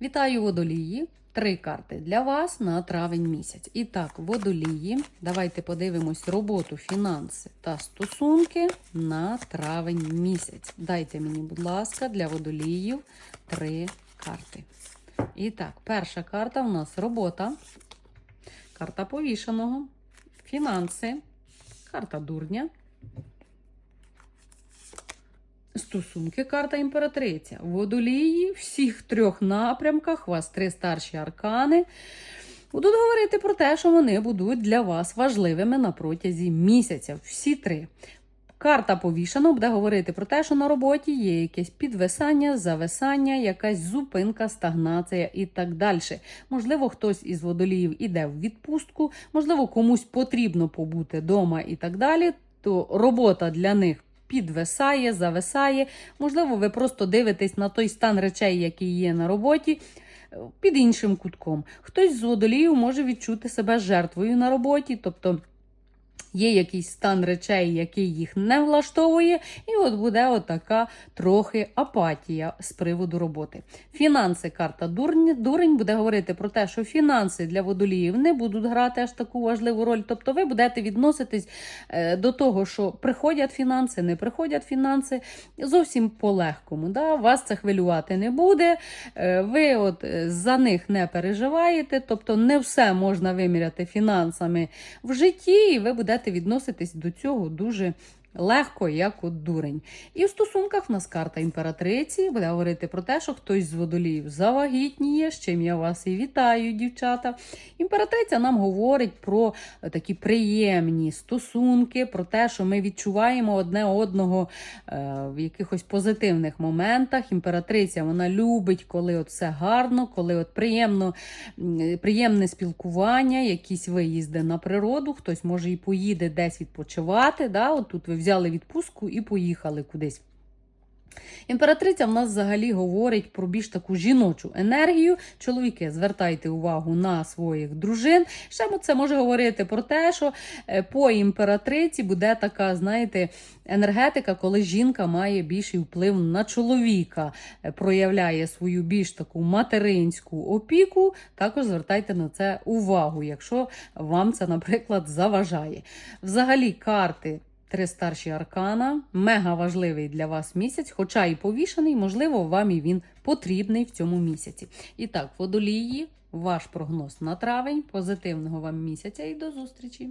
Вітаю водолії! Три карти для вас на травень місяць. І так, водолії. Давайте подивимось роботу, фінанси та стосунки на травень місяць. Дайте мені, будь ласка, для водоліїв три карти. І так, перша карта у нас робота, карта повішеного, фінанси, карта дурня. Стосунки, карта імператриця. Водолії всіх трьох напрямках, вас три старші аркани. Будуть говорити про те, що вони будуть для вас важливими на протязі місяця. Всі три. Карта повішена буде говорити про те, що на роботі є якесь підвисання, зависання, якась зупинка, стагнація і так далі. Можливо, хтось із водоліїв іде в відпустку, можливо, комусь потрібно побути вдома і так далі. То робота для них підвисає, зависає. Можливо, ви просто дивитесь на той стан речей, який є на роботі. е, Під іншим кутком. Хтось з водолію може відчути себе жертвою на роботі, тобто є якийсь стан речей, який їх не влаштовує, і от буде отака трохи апатія з приводу роботи. Фінанси, карта дурень, дурень буде говорити про те, що фінанси для водоліїв не будуть грати аж таку важливу роль. Тобто ви будете відноситись е, до того, що приходять фінанси, не приходять фінанси зовсім по-легкому. Да? Вас це хвилювати не буде. Е, Ви от е, за них не переживаєте, тобто не все можна виміряти фінансами в житті, і ви будете відноситись до цього дуже. Легко, як от дурень. І в стосунках в нас карта імператриці буде говорити про те, що хтось з водоліїв завагітніє, з чим я вас і вітаю, дівчата. Імператриця нам говорить про такі приємні стосунки, про те, що ми відчуваємо одне одного е, в якихось позитивних моментах. Імператриця вона любить, коли от все гарно, коли от приємно, приємне спілкування, якісь виїзди на природу, хтось може і поїде десь відпочивати. Да? От тут ви взяли відпустку і поїхали кудись. Імператриця в нас взагалі говорить про більш таку жіночу енергію. Чоловіки, звертайте увагу на своїх дружин. Ще це може говорити про те, що е, по імператриці буде така, знаєте, енергетика, коли жінка має більший вплив на чоловіка, е, проявляє свою більш таку материнську опіку. Також звертайте на це увагу, якщо вам це, наприклад, заважає. Взагалі, карти. Три старші аркана, мега важливий для вас місяць, хоча і повішений, можливо, вам і він потрібний в цьому місяці. І так, водолії, ваш прогноз на травень, позитивного вам місяця і до зустрічі!